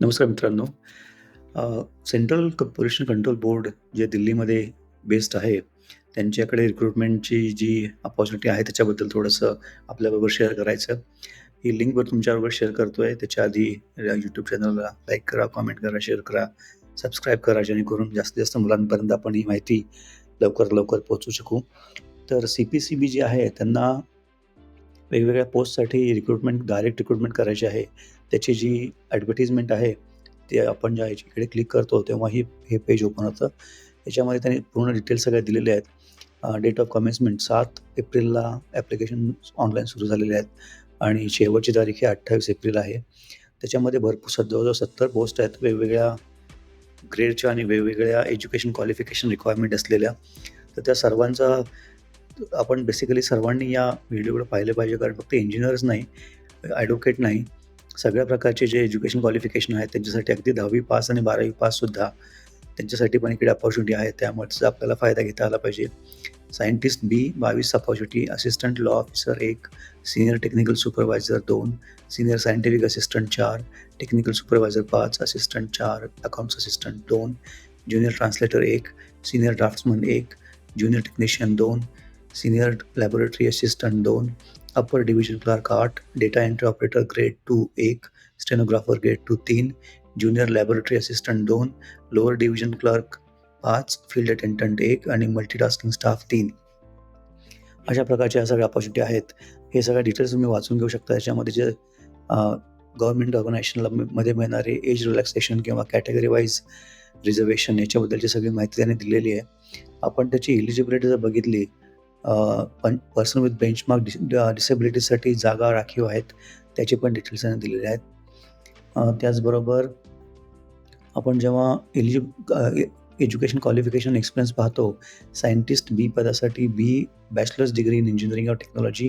नमस्कार मित्रांनो. Central corporation control board जे दिल्लीमध्ये बेस्ड आहे, त्यांच्याकडे रिक्रुटमेंटची जी अपॉर्च्युनिटी आहे त्याच्याबद्दल थोडंसं आपल्याबरोबर शेअर करायचं. ही लिंक तुमच्याबरोबर शेअर करतो आहे त्याच्या आधी यूट्यूब चॅनलला लाईक करा, कॉमेंट करा, शेअर करा, सबस्क्राईब करा, जेणेकरून जास्तीत जास्त मुलांपर्यंत आपण ही माहिती लवकरात लवकर पोहोचू शकू. तर सी-पी-सी-बी जी आहे त्यांना वेगवेगळ्या पोस्टसाठी रिक्रुटमेंट डायरेक्ट रिक्रुटमेंट करायची आहे. त्याची जी ॲडव्हर्टिजमेंट आहे, ते आपण ज्या इकडे क्लिक करतो तेव्हा ही हे पेज ओपन होतं. याच्यामध्ये त्यांनी पूर्ण डिटेल्स सगळ्या दिलेले आहेत. डेट ऑफ कमेन्समेंट सात एप्रिलला ॲप्लिकेशन ऑनलाईन सुरू झालेले आहेत आणि शेवटची तारीख ही 28 एप्रिल आहे. त्याच्यामध्ये भरपूर स जवळ-जवळ 70 पोस्ट आहेत वेगवेगळ्या ग्रेडच्या आणि वेगवेगळ्या एज्युकेशन क्वालिफिकेशन रिक्वायरमेंट असलेल्या. तर त्या सर्वांचा आपण बेसिकली सर्वांनी या व्हिडिओकडे पाहिलं पाहिजे कारण फक्त इंजिनिअर्स नाही, ॲडव्होकेट नाही, सगळ्या प्रकारचे जे एज्युकेशन क्वालिफिकेशन आहेत त्यांच्यासाठी अगदी 10वी पास आणि 12वी पाससुद्धा त्यांच्यासाठी पण इकडे अपॉर्च्युनिटी आहे. त्यामुळेच आपल्याला फायदा घेता आला पाहिजे. Scientist B 22 opportunity, assistant law officer एक सिनियर टेक्निकल सुपरवायझर दोन सिनियर सायंटिफिक असिस्टंट चार टेक्निकल सुपरवायझर पाच असिस्टंट चार अकाउंट्स असिस्टंट दोन ज्युनियर ट्रान्सलेटर एक सिनियर ड्राफ्ट्समन एक ज्युनियर टेक्निशियन दोन सिनियर लॅबोरेटरी असिस्टंट दोन upper division clerk 8, data entry operator grade 2 1, stenographer grade 2 3, junior laboratory assistant दोन लोअर डिव्हिजन क्लर्क पाच फील्ड अटेंडंट एक आणि मल्टीटास्किंग स्टाफ तीन अशा प्रकारच्या ह्या सगळ्या ऑपॉर्च्युनिटी आहेत. हे सगळ्या डिटेल्स तुम्ही वाचून घेऊ शकता. याच्यामध्ये जे गव्हर्नमेंट ऑर्गनायझेशनला मध्ये मिळणारे एज रिलॅक्सेशन किंवा कॅटेगरी वाईज रिझर्वेशन याच्याबद्दलची सगळी माहिती त्यांनी दिलेली आहे. आपण त्याची एलिजिबिलिटी जर बघितली पर्सन विथ बेंचमार्क डिस डिसेबिलिटीसाठी जागा राखीव आहेत. त्याचे पण डिटेल्स त्यांना दिलेले आहेत. त्याचबरोबर आपण जेव्हा एलिजि एज्युकेशन क्वालिफिकेशन एक्सपिरियन्स पाहतो, सायंटिस्ट बी पदासाठी B bachelors degree in engineering or technology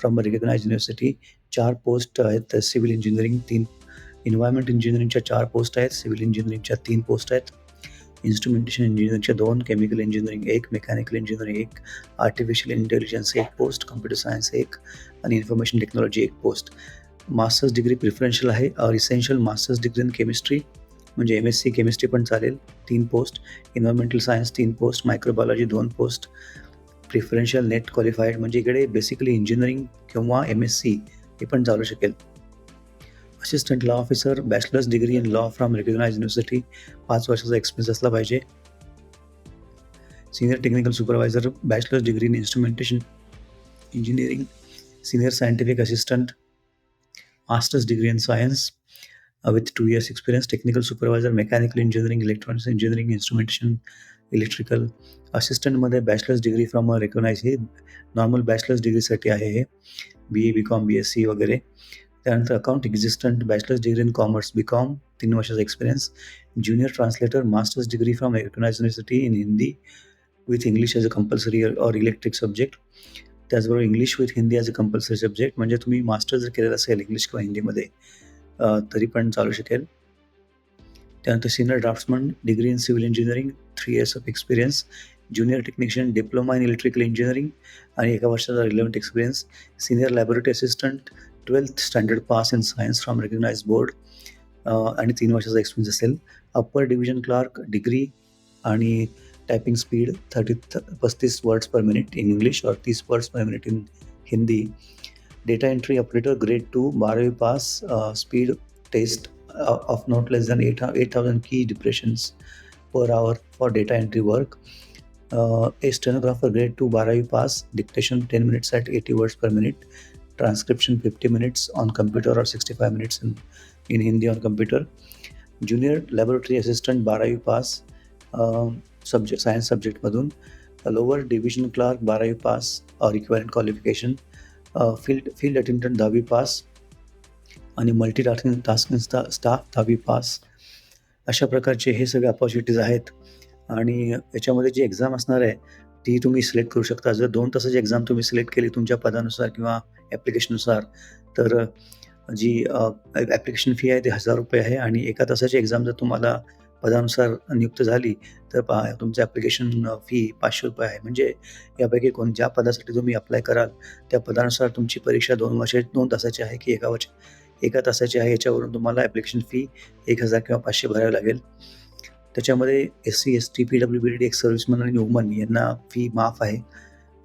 from recognise university चार पोस्ट आहेत. सिव्हिल इंजिनिअरिंग तीन इन्व्हायरमेंट इंजिनिअरिंगच्या चार पोस्ट आहेत. सिव्हिल इंजिनिअरिंगच्या तीन पोस्ट आहेत. इन्स्ट्रुमेंटेशन इंजिनिअरिंगच्या दोन केमिकल इंजिनिअरिंग एक मेकॅनिकल इंजिनिअरिंग एक आर्टिफिशियल इंटेलिजन्स एक पोस्ट, कम्प्युटर सायन्स एक आणि इन्फॉर्मेशन टेक्नॉलॉजी एक पोस्ट. मास्टर्स डिग्री प्रिफरन्शियल आहे. और essential masters degree in chemistry म्हणजे एम-एस-सी केमिस्ट्री पण चालेल तीन पोस्ट, इन्व्हायरमेंटल सायन्स तीन पोस्ट, मायक्रोबायोलॉजी दोन पोस्ट, प्रिफरन्शियल नेट क्वालिफाईड म्हणजे इकडे बेसिकली इंजिनिअरिंग किंवा एम-एस-सी हे पण चालू शकेल. Assistant law officer bachelors degree in law from recognised university 5 वर्षाचा एक्सपिरियन्स असला पाहिजे. Senior technical supervisor bachelors degree in instrumentation engineering, senior scientific assistant, masters degree in science with two years experience, technical supervisor mechanical engineering, electronics engineering, instrumentation, electrical. असिस्टंटमध्ये bachelors degree from recognise हे normal bachelors डिग्रीसाठी आहे हे. BA, BCom, BSc वगैरे. त्यानंतर account assistant bachelors degree in commerce, BCom 3 वर्षाचा experience. Junior translator, masters degree from recognised university in Hindi with English as a compulsory or elective subject. त्याचबरोबर English with Hindi as a compulsory subject म्हणजे तुम्ही master जर केलेलं असेल English किंवा हिंदीमध्ये तरी पण चालू शकेल. त्यानंतर senior draftsman, degree in civil engineering three years of experience. Junior technician, diploma in electrical engineering आणि एका वर्षाचा relevant experience. Senior laboratory assistant, 12th standard pass in science from recognised board आणि 3 वर्षाचा एक्सपिरियन्स असेल. अप्पर डिव्हिजन क्लर्क डिग्री आणि typing speed 30 35 words per minute in English और 30 words per minute in Hindi. Data entry operator grade 2 12वी pass speed test of not less than 8 8000 key depressions per hour for data entry work. A stenographer grade 2 12वी pass dictation 10 minutes at 80 words per minute. Transcription 50 minutes on computer और 65 minutes in in Hindi on computer. Junior laboratory assistant 12वी pass subject science सब्जेक्टमधून. Lower division clerk बारावी pass or qualification. Field field attendant 10वी pass आणि multi tasking tasking sta staff 10वी pass. अशा प्रकारचे हे सगळे अपॉर्च्युनिटीज आहेत आणि याच्यामध्ये जी एक्झाम असणार आहे ती तुम्ही सिलेक्ट करू शकता. जर दोन तासाची एक्झाम तुम्ही सिलेक्ट केली तुमच्या पदानुसार किंवा ॲप्लिकेशननुसार तर जी ॲप्लिकेशन फी आहे ती ₹1000 आहे आणि एका तासाची एक्झाम जर तुम्हाला पदानुसार नियुक्त झाली तर पा तुमचं ॲप्लिकेशन फी ₹500 आहे. म्हणजे यापैकी कोण ज्या पदासाठी तुम्ही अप्लाय कराल त्या पदानुसार तुमची परीक्षा दोन वर्षे दोन तासाची आहे की एका वर्ष एका तासाची आहे याच्यावरून तुम्हाला ॲप्लिकेशन फी एक हजार किंवा पाचशे भरावी लागेल. त्याच्यामध्ये SC, ST, PWBD, ex serviceman आणि वुमन यांना फी माफ आहे.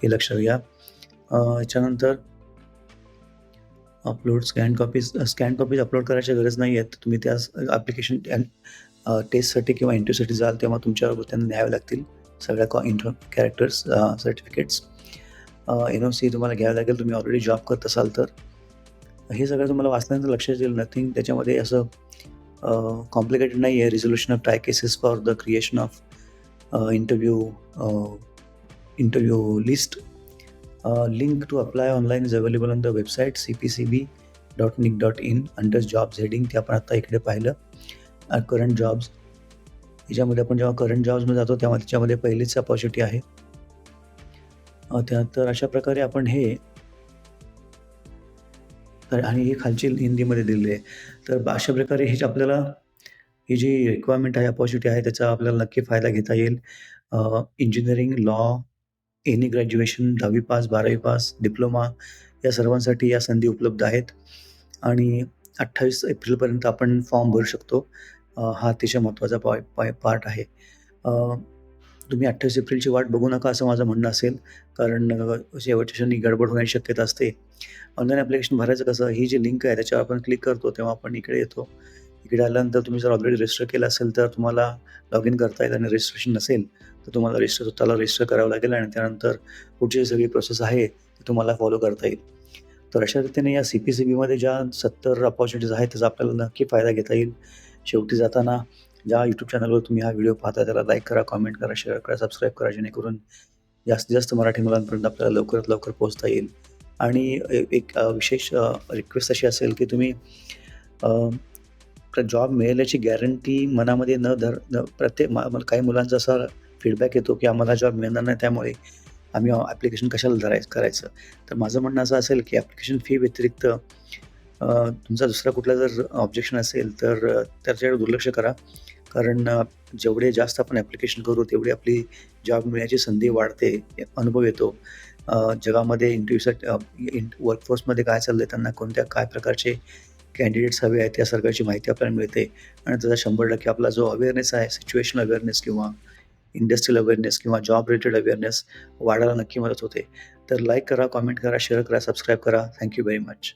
हे लक्षात घ्या. याच्यानंतर upload scan copies scan copies upload करायची गरज नाही आहे. तुम्ही त्या ॲप्लिकेशन टेस्टसाठी किंवा इंटरव्ह्यूसाठी जाल तेव्हा तुमच्याबरोबर त्यांना न्यावे लागतील सगळ्या कॉ इंटर कॅरेक्टर्स सर्टिफिकेट्स. एन-ओ-सी तुम्हाला घ्यावं लागेल तुम्ही ऑलरेडी जॉब करत असाल तर. हे सगळं तुम्हाला वाचल्यानंतर लक्षात येईल नथिंग त्याच्यामध्ये असं कॉम्प्लिकेटेड नाही आहे. Resolution of try cases for the creation of interview interview list. Link to apply online is available on the website C P C B dot nic dot in under jobs heading ते आपण आता इकडे पाहिलं. Current jobs याच्यामध्ये आपण जेव्हा current जॉब्समध्ये जातो तेव्हा त्याच्यामध्ये पहिलीच अपॉर्च्युनिटी आहे. त्यानंतर अशा प्रकारे आपण हे तर आणि ही खालची हिंदीमध्ये दिलेली आहे. तर अशा प्रकारे हे जे आपल्याला ही जी रिक्वायरमेंट आहे, अपॉर्च्युनिटी आहे त्याचा आपल्याला नक्की फायदा घेता येईल. इंजिनिअरिंग, लॉ, एनी ग्रॅज्युएशन 10वी पास, 12वी पास, डिप्लोमा या सर्वांसाठी या संधी उपलब्ध आहेत आणि 28 एप्रिलपर्यंत आपण फॉर्म भरू शकतो. हा अतिशय महत्त्वाचा पॉइ पार्ट आहे. तुम्ही 28 एप्रिलची वाट बघू नका असं माझं म्हणणं असेल. कारण शेवटच्या क्षणी गडबड होण्याची शक्यता असते. ऑनलाईन ॲप्लिकेशन भरायचं कसं? ही जी लिंक आहे त्याच्यावर आपण क्लिक करतो तेव्हा आपण इकडे येतो. इकडे आल्यानंतर तुम्ही जर ऑलरेडी रजिस्टर केलं असेल तर तुम्हाला लॉग इन करता येईल आणि रजिस्ट्रेशन नसेल तर तुम्हाला रजिस्टर स्वतःला रजिस्टर करावं लागेल आणि त्यानंतर पुढची सगळी प्रोसेस आहे ती तुम्हाला फॉलो करता येईल. तर अशा रीतीने या सी-पी-सी-बीमध्ये ज्या 70 अपॉर्च्युनिटीज आहेत त्याचा आपल्याला नक्की फायदा घेता येईल. शेवटी जाताना ज्या यूट्यूब चॅनलवर तुम्ही हा व्हिडिओ पाहता त्याला लाईक करा, कमेंट करा, शेअर करा, सबस्क्राईब करा जेणेकरून जास्तीत जास्त मराठी मुलांपर्यंत आपल्याला लवकरात लवकर पोहोचता येईल. आणि एक विशेष रिक्वेस्ट अशी असेल की तुम्ही जॉब मिळाल्याची गॅरंटी मनामध्ये न धर न प्रत्येक काही मुलांचा असा फीडबॅक येतो की आम्हाला जॉब मिळणार नाही त्यामुळे आम्ही ॲप्लिकेशन कशाला धरायचं करायचं. तर माझं म्हणणं असं असेल की ॲप्लिकेशन फी व्यतिरिक्त तुमचा दुसरा कुठला जर ऑब्जेक्शन असेल तर त्याच्याकडे दुर्लक्ष करा. कारण जेवढे जास्त आपण ॲप्लिकेशन करू तेवढी आपली जॉब मिळण्याची संधी वाढते, अनुभव येतो. जगामध्ये इंटरव्ह्यूसाठी इन वर्कफोर्समध्ये काय चाललं आहे त्यांना कोणत्या काय प्रकारचे कॅन्डिडेट्स हवे आहेत या सगळ्याची माहिती आपल्याला मिळते आणि त्याचा 100% आपला जो अवेअरनेस आहे, सिच्युएशनल अवेअरनेस किंवा इंडस्ट्रियल अवेअरनेस किंवा जॉब रिलेटेड अवेअरनेस वाढायला नक्की मदत होते. तर लाईक करा, कमेंट करा, शेअर करा, सबस्क्राईब करा. Thank you very much.